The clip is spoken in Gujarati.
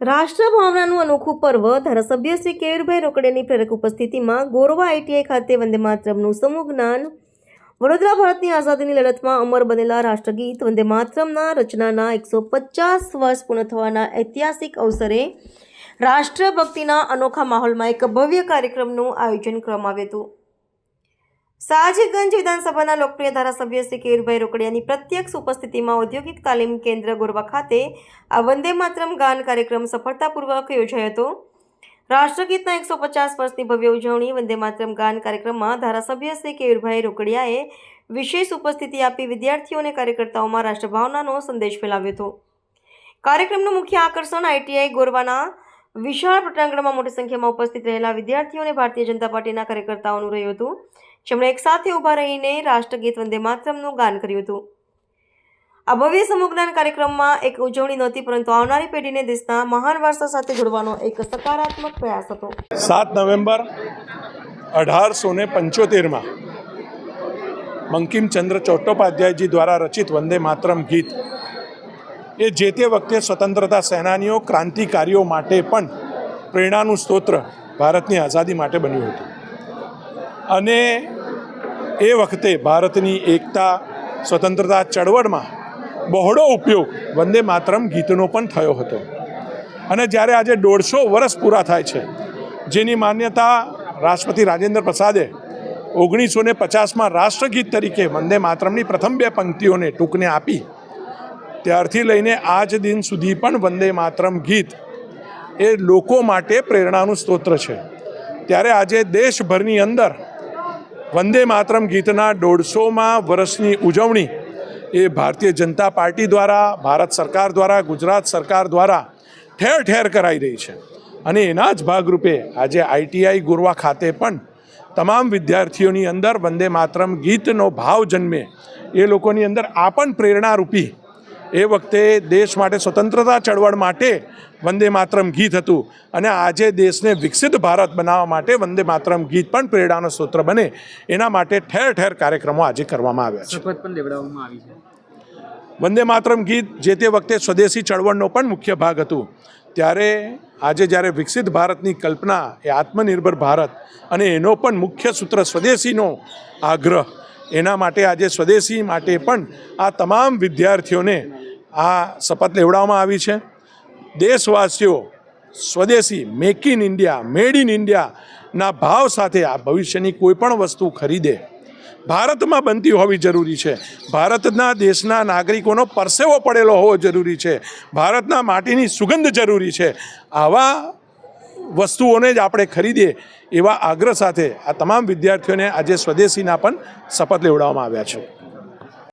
રાષ્ટ્રભાવનાનું અનોખું પર્વ ધારાસભ્ય શ્રી કેવીરભાઈ રોકડેની પ્રેરક ઉપસ્થિતિમાં ગોરવા આઈટીઆઈ ખાતે વંદે માતરમનું સમૂહ જ્ઞાન, વડોદરા ભારતની આઝાદીની લડતમાં અમર બનેલા રાષ્ટ્રગીત, વંદે માતરમના રચનાના એકસો પચાસ વર્ષ પૂર્ણ થવાના ઐતિહાસિક અવસરે રાષ્ટ્રભક્તિના અનોખા માહોલમાં એક ભવ્ય કાર્યક્રમનું આયોજન કરવામાં આવ્યું હતું. સાહજીગંજ વિધાનસભાના લોકપ્રિય ધારાસભ્ય શ્રી કેયુરભાઈ રોકડિયાની પ્રત્યક્ષ ઉપસ્થિતિમાં ઔદ્યોગિક તાલીમ કેન્દ્ર ગોરવા ખાતે આ વંદે માતરમ ગાન કાર્યક્રમ સફળતાપૂર્વક યોજાયો હતો. રાષ્ટ્રગીતના એકસો પચાસ વર્ષની ભવ્ય ઉજવણી વંદે માતરમ ગાન કાર્યક્રમમાં ધારાસભ્ય શ્રી કેયુરભાઈ રોકડિયાએ વિશેષ ઉપસ્થિતિ આપી વિદ્યાર્થીઓ અને કાર્યકર્તાઓમાં રાષ્ટ્રભાવનાનો સંદેશ ફેલાવ્યો હતો. કાર્યક્રમનું મુખ્ય આકર્ષણ આઈટીઆઈ ગોરવાના વિશાળ પટાંગણમાં મોટી સંખ્યામાં ઉપસ્થિત રહેલા વિદ્યાર્થીઓને ભારતીય જનતા પાર્ટીના કાર્યકર્તાઓનું રહ્યું હતું. જેમણે એકસાથે ઊભા રહીને રાષ્ટ્રગીત વંદે માતરમનું ગાન કર્યું હતું. આ ભવ્ય સમૂહજ્ઞાન કાર્યક્રમમાં એક ઉજવણી નહોતી, પરંતુ આવનારી પેઢીને દેશના મહાન વારસા સાથે જોડવાનો એક સકારાત્મક પ્રયાસ હતો. સાત નવેમ્બર અઢારસો ને પંચોતેરમાં બંકિમચંદ્ર ચોટ્ટોપાધ્યાયજી દ્વારા રચિત વંદે માતરમ ગીત એ જે તે વખતે સ્વતંત્રતા સેનાનીઓ, ક્રાંતિકારીઓ માટે પણ પ્રેરણાનું સ્તોત્ર ભારતની આઝાદી માટે બન્યું હતું. અને એ વખતે ભારતની એકતા, સ્વતંત્રતા ચળવળમાં બહોળો ઉપયોગ વંદે માતરમ ગીતનો પણ થયો હતો. અને જ્યારે આજે દોઢસો વર્ષ પૂરા થાય છે, જેની માન્યતા રાષ્ટ્રપતિ રાજેન્દ્ર પ્રસાદે ઓગણીસો ને પચાસમાં રાષ્ટ્રગીત તરીકે વંદે માતરમની પ્રથમ બે પંક્તિઓને ટૂંકને આપી ત્યારથી લઈને આજ દિન સુધી પણ વંદે માતરમ ગીત એ લોકો માટે પ્રેરણાનું સ્તોત્ર છે. ત્યારે આજે દેશભરની અંદર વંદે માતરમ ગીતના દોઢસોમાં વર્ષની ઉજવણી એ ભારતીય જનતા પાર્ટી દ્વારા, ભારત સરકાર દ્વારા, ગુજરાત સરકાર દ્વારા ઠેર ઠેર કરાઈ રહી છે. અને એના જ ભાગરૂપે આજે આઈટીઆઈ ગુરવા ખાતે પણ તમામ વિદ્યાર્થીઓની અંદર વંદે માતરમ ગીતનો ભાવ જન્મે. એ લોકોની અંદર આ પણ પ્રેરણારૂપી એ વખતે દેશ માટે સ્વતંત્રતા ચળવળ માટે વંદે માતરમ ગીત હતું. અને આજે દેશને વિકસિત ભારત બનાવવા માટે વંદે માતરમ ગીત પણ પ્રેરણાનો સૂત્ર બને. એના માટે ઠેર ઠેર કાર્યક્રમો આજે કરવામાં આવ્યા છે. શપથ પણ લેવડાવવામાં આવી છે. વંદે માતરમ ગીત જે તે વખતે સ્વદેશી ચળવળનો પણ મુખ્ય ભાગ હતું. ત્યારે આજે જ્યારે વિકસિત ભારતની કલ્પના એ આત્મનિર્ભર ભારત અને એનો પણ મુખ્ય સૂત્ર સ્વદેશીનો આગ્રહ એના માટે આજે સ્વદેશી માટે પણ આ તમામ વિદ્યાર્થીઓને આ શપથ લેવડાવવામાં આવી છે. દેશવાસીઓ, સ્વદેશી make in India made in ઇન્ડિયાના ભાવ સાથે આ ભવિષ્યની કોઈપણ વસ્તુ ખરીદે. ભારતમાં બનતી હોવી જરૂરી છે. ભારતના દેશના નાગરિકોનો પરસેવો પડેલો હોવો જરૂરી છે. ભારતના માટીની સુગંધ જરૂરી છે. આવા વસ્તુઓને જ આપણે ખરીદીએ એવા આગ્રહ સાથે આ તમામ વિદ્યાર્થીઓને આજે સ્વદેશીના પણ શપથ લેવડાવવામાં આવ્યા છે.